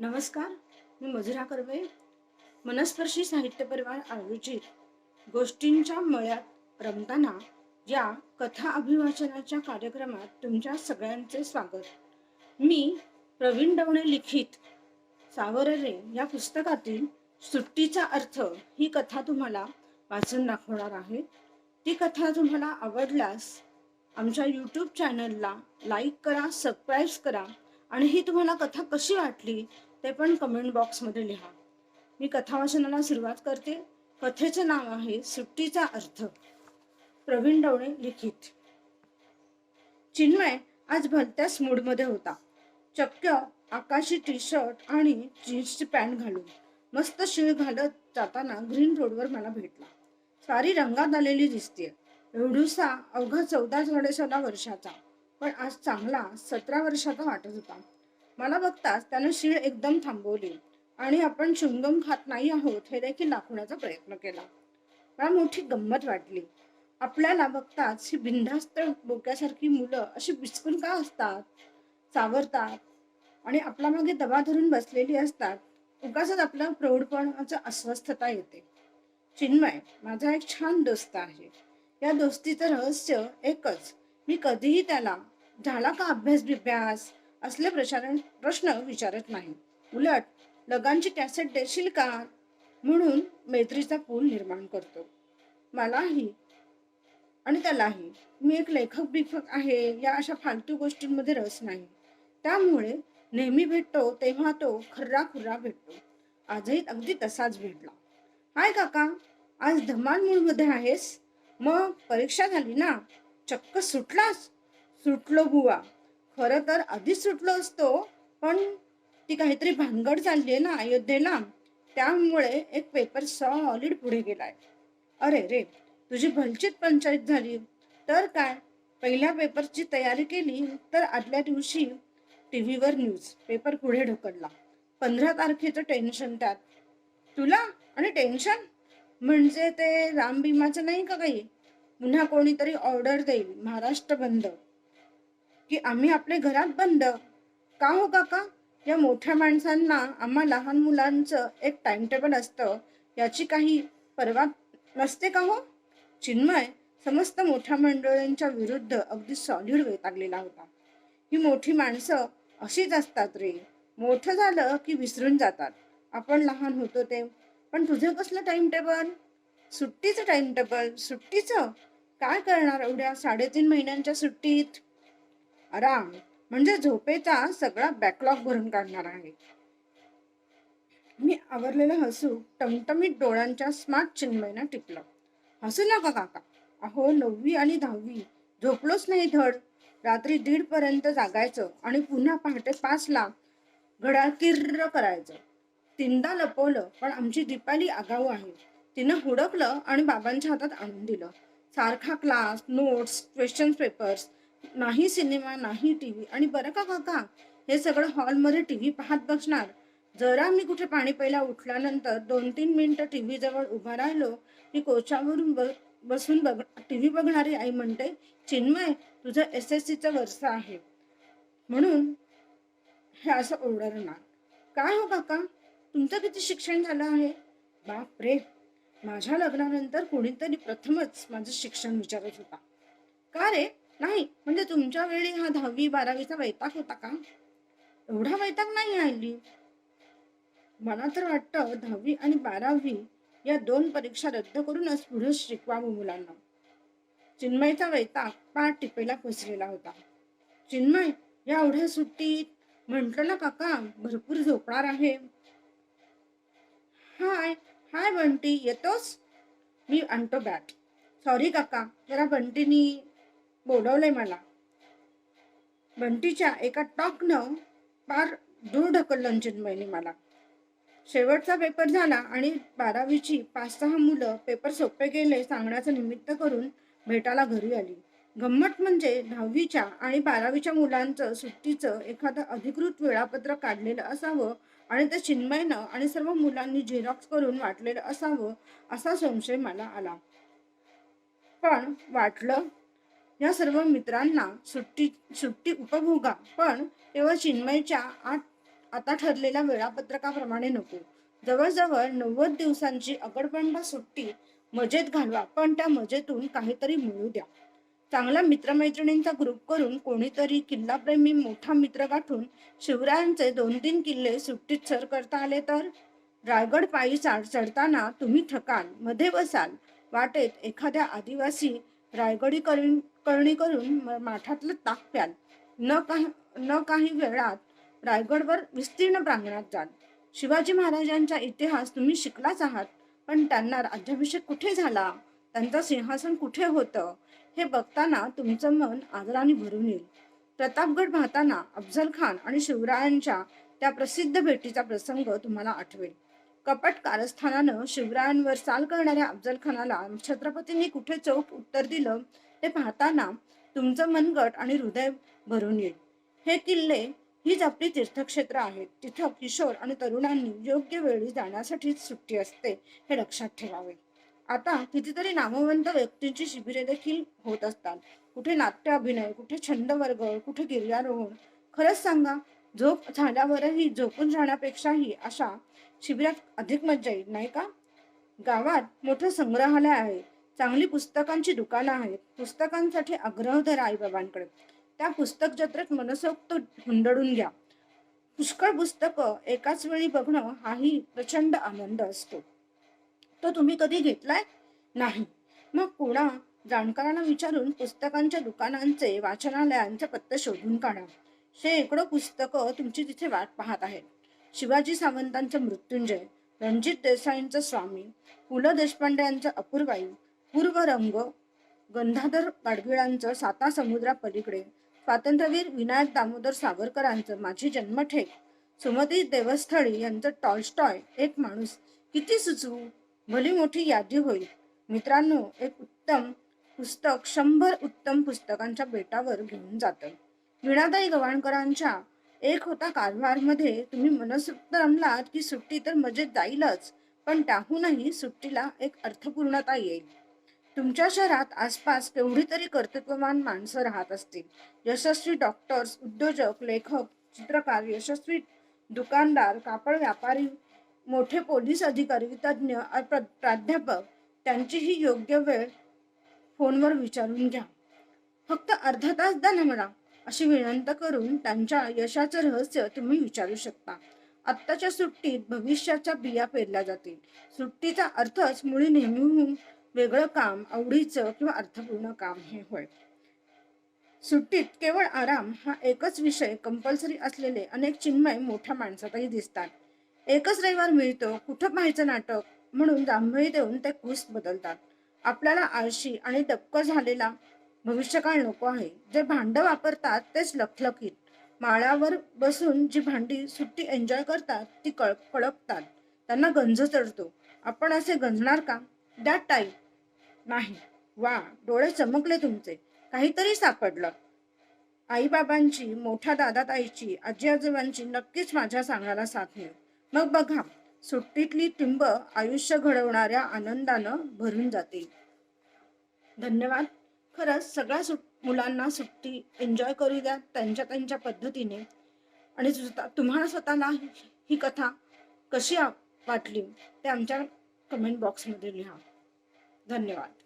नमस्कार मी मधुरा कर्वे मनस्पर्शी साहित्य परिवार आयोजित गोष्टींच्या मळ्यात रमताना या कथा अभिवाचनाच्या कार्यक्रमात तुमच्या सगळ्यांचे स्वागत. मी प्रवीण डवणे लिखित सावररे या पुस्तकातील सुट्टीचा अर्थ ही कथा तुम्हाला वाचून दाखवणार आहे. ती कथा तुम्हाला आवडल्यास आमच्या यूट्यूब चॅनलला लाईक करा सबस्क्राईब करा आणि ही तुम्हाला कथा कशी वाटली ते पण कमेंट बॉक्समध्ये लिहा. मी कथावाचनाला सुरुवात करते. कथेचे नाव आहे सुट्टीचा अर्थ. प्रवीण डवणे लिखित. चिन्मय आज भलत्याच मूडमध्ये होता. चक्क आकाशी टी शर्ट आणि जीन्सची पॅन्ट घालून मस्त शिळ घालत जाताना ग्रीन रोडवर मला भेटला. सारी रंगात आलेली दिसते एवढूसा अवघा चौदा सोळा वर्षाचा. पण आज चांगला सतरा वर्षाचा वाटत होता. मला बघताच त्यानं शीळ एकदम थांबवली आणि आपण चुंगम खात नाही आहोत हे देखील दाखवण्याचा प्रयत्न केला. मला मोठी गंमत वाटली. आपल्याला बघताच ही बिंधास्त बोक्यासारखी मुलं अशी बिचकून का असतात? सावरतात आणि आपल्या मागे दबा धरून बसलेली असतात. उगाच आपल्या प्रौढपणाचं अस्वस्थता येते. चिन्मय माझा एक छान दोस्त आहे. या दोस्तीचं रहस्य एकच. मी कधीही त्याला झाला का अभ्यास बिभ्यास असले प्रचारण प्रश्न विचारत नाही. उलट लगांची कॅसेट देशील का? म्हणून मैत्रीचा पूल निर्माण करतो. मलाही आणि त्यालाही. मी एक लेखक बिखक आहे या अशा फालतू गोष्टींमध्ये रस नाही. त्यामुळे नेहमी भेटतो तेव्हा तो खर्रा खुर्रा भेटतो. आजही अगदी तसाच भेटला. हाय काका आज धमाल मूळमध्ये आहेस? मग परीक्षा झाली ना? चक्क सुटलास? सुटलो बुवा. खरं तर आधीच सुटलो असतो पण ती काहीतरी भानगड चालली आहे ना अयोध्येला. त्यामुळे एक पेपर सॉलिड पुढे गेलाय. अरे रे तुझी भलचीत पंचायत झाली. तर काय? पहिल्या पेपरची तयारी केली तर आदल्या दिवशी टी व्हीवर न्यूज पेपर पुढे ढकलला. पंधरा तारखेचं टेन्शन त्यात. तुला? आणि टेन्शन म्हणजे ते राम भीमाचं नाही का काही? पुन्हा कोणीतरी ऑर्डर देईल. महाराष्ट्र बंद. की आम्ही आपले घरात बंद. का हो काका? या मोठ्या माणसांना आम्हा लहान मुलांचं एक टाइम टेबल असतं. याची काही पर्वा नसते का हो? चिन्मय समस्त मोठ्या मंडळींच्या विरुद्ध अगदी सॉलिड वैतागलेला होता. ही मोठी माणसं अशीच असतात रे. मोठं झालं की विसरून जातात. आपण लहान होतो ते. पण तुझं कसलं टाइम टेबल सुट्टीचं टाइम टेबल सुट्टीचं? काय करणार एवढ्या साडेतीन महिन्यांच्या सुट्टीत? आराम म्हणजे झोपेचा सगळा बॅकलॉग भरून काढणार आहे. मी आवरलेलं हसू टमटमीत डोळ्यांच्या स्मार्ट चिन्मयनं टिपलं. हसू नका काका. अहो नववी आणि दहावी. झोपलोच नाही धड. रात्री दीड पर्यंत जागायचं आणि पुन्हा पहाटे पाचला घड्याळ किर्र करायचं. तीनदा लपवलं पण आमची दीपाली आगाऊ आहे. तिनं हुडकलं आणि बाबांच्या हातात आणून दिलं. सारखा क्लास नोट्स क्वेश्चन पेपर्स नाही सिनेमा नाही टी व्ही आणि बरं का काका? हे सगळं हॉलमध्ये टी व्ही पाहत बसणार. जरा मी कुठे पाणी प्यायला उठल्यानंतर दोन तीन मिनटं टी व्ही जवळ उभा राहिलो की कोचावरून ब बसून बघ टी व्ही बघणारी आई म्हणते चिन्मय तुझं एस एस सीचं वर्ष आहे. म्हणून हे असं ओरडणार. काय हो काका? तुमचं किती शिक्षण झालं आहे? बाप रे माझ्या लग्नानंतर कोणीतरी प्रथमच माझं शिक्षण विचारत होता. का रे? नाही म्हणजे तुमच्या वेळी हा दहावी बारावीचा वैताग होता का? एवढा वैताग नाही हल्ली मला तर वाटतं दहावी आणि बारावी या दोन परीक्षा रद्द करूनच पुढे शिकवावं मुलांना. चिन्मयचा वैताग पाठ टिपेला फसलेला होता. चिन्मय या एवढ्या सुट्टीत म्हटलं ना काका भरपूर झोपणार आहे. हाय हाय बंटी येतोस? मी आणतो बॅट सॉरी काका जरा बंटीनी बोलवलंय मला. बंटीच्या एका टॉकनं फार दूर ढकललं चिन्मयने मला. शेवटचा पेपर झाला आणि बारावीची पाच सहा मुलं पेपर सोपे गेले सांगण्याचं निमित्त करून भेटायला घरी आली. गंमत म्हणजे दहावीच्या आणि बारावीच्या मुलांचं सुट्टीचं एखादं अधिकृत वेळापत्रक काढलेलं असावं आणि ते चिन्मयनं आणि सर्व मुलांनी झेरॉक्स करून वाटलेलं असावं असा संशय मला आला. पण वाटलं या सर्व मित्रांना सुट्टी सुट्टी उपभोगा पण तेव्हा चिन्मयच्या आता ठरलेल्या वेळापत्रकाप्रमाणे नको. जवळजवळ नव्वद दिवसांची अगडबंडा सुट्टी मजेत घालवा पण त्या मजेतून काहीतरी मिळू द्या. चांगल्या मित्रमैत्रिणींचा ग्रुप करून कोणीतरी किल्लाप्रेमी मोठा मित्र गाठून शिवरायांचे दोन तीन किल्ले सुट्टीत सर करता आले तर? रायगड पायी चढताना तुम्ही थकाल मध्ये बसाल. वाटेत एखाद्या आदिवासी रायगडी करणी करून माठातलं ताक प्याल. न काही न काही वेळात रायगडवर विस्तीर्ण प्रांगणात जाल. शिवाजी महाराजांचा इतिहास तुम्ही शिकलाच आहात पण त्यांना राज्याभिषेक कुठे झाला? त्यांचं सिंहासन कुठे होतं? हे बघताना तुमचं मन आदराने भरून येईल. प्रतापगड पाहताना अफजल खान आणि शिवरायांच्या त्या प्रसिद्ध भेटीचा प्रसंग तुम्हाला आठवेल. कपट कारस्थानानं शिवरायांवर चाल करणाऱ्या अफजल खानाला छत्रपतींनी कुठे चौक उत्तर दिलं? ते पाहताना तुमचं मनगट आणि हृदय भरून येईल. हे किल्ले हीच आपली तीर्थक्षेत्र आहेत. तिथं किशोर आणि तरुणांनी योग्य वेळी जाण्यासाठीच सुट्टी असते हे लक्षात ठेवावे. आता कितीतरी नामवंत व्यक्तींची शिबिरे देखील होत असतात. कुठे नाट्य अभिनय कुठे छंद वर्ग कुठे गिर्यारोहण. खरंच सांगा झोप झाल्यावरही झोपून जाण्यापेक्षाही अशा शिबिरात अधिक मज्जा येईल नाही का? गावात मोठं संग्रहालय आहे. चांगली पुस्तकांची दुकानं आहेत. पुस्तकांसाठी आग्रह धरा आईबाबांकडे. त्या पुस्तक जत्रेत मनसोक्त हुंडडून घ्या. पुष्कळ पुस्तकं एकाच वेळी बघणं हाही प्रचंड आनंद असतो. तो तुम्ही कधी घेतलाय? नाही. मग कोणा जाणकारांना विचारून पुस्तकांच्या दुकानांचे वाचनालयांचे पत्ते शोधून काढा. शेकडो पुस्तकं तुमची तिथे वाट पाहत आहेत. शिवाजी सावंतांचं मृत्युंजय रणजित देसाईंचं स्वामी पु ल देशपांडे यांचं अपूर्वाई पूर्वरंग गंधाधर गाडगिळांचं साता समुद्रापलीकडे स्वातंत्र्यवीर विनायक दामोदर सावरकरांचं माझी जन्मठेक सुमती देवस्थळी यांचं टॉलस्टॉय एक माणूस किती सुचवू? भली मोठी यादी होईल. मित्रांनो एक उत्तम पुस्तक शंभर उत्तम पुस्तकांच्या बेटावर घेऊन जातं. विणाताई गवाणकरांच्या एक होता कारभारमध्ये तुम्ही मनसोक्त रमलात की सुट्टी तर मजेत जाईलच पण त्याहूनही सुट्टीला एक अर्थपूर्णता येईल. तुमच्या शहरात आसपास केवढी तरी कर्तृत्ववान माणसं राहत असतील. यशस्वी डॉक्टर्स उद्योजक लेखक चित्रकार यशस्वी दुकानदार कापड व्यापारी मोठे पोलीस अधिकारी तज्ज्ञ प्राध्यापक त्यांचीही योग्य वेळ फोनवर विचारून घ्या. फक्त अर्धा तास द्या ना मला अशी विनंती करून त्यांच्या यशाचं रहस्य तुम्ही विचारू शकता. आत्ताच्या सुट्टीत भविष्याच्या बिया पेरल्या जातील. सुट्टीचा अर्थच मुळी नेहमीहून वेगळं काम आवडीचं किंवा अर्थपूर्ण काम हे होय. सुट्टीत केवळ आराम हा एकच विषय कंपल्सरी असलेले अनेक चिन्मय मोठ्या माणसातही दिसतात. एकच रविवार मिळतो कुठं पाहायचं नाटक? म्हणून जांभळी देऊन ते कुस बदलतात. आपल्याला आळशी आणि डबकं झालेला भविष्यकाळ नको आहे. जे भांड वापरतात तेच लखलखीत. माळ्यावर बसून जी भांडी सुट्टी एन्जॉय करतात ती कळ कळपतात. त्यांना गंज चढतो. आपण असे गंजणार का? दॅट टाईम नाही. वा डोळे चमकले तुमचे. काहीतरी सापडलं. आईबाबांची मोठ्या दादाताईची आजी आजोबांची नक्कीच माझ्या सांगायला साथ मिळेल. मग बघा सुट्टीतली टिंब आयुष्य घडवणाऱ्या आनंदानं भरून जातील. धन्यवाद. खरंच सगळ्या सुट मुलांना सुट्टी एन्जॉय करू द्या त्यांच्या त्यांच्या पद्धतीने. आणि तुम्हाला स्वतःला ही कथा कशी वाटली ते आमच्या कमेंट बॉक्समध्ये लिहा. धन्यवाद.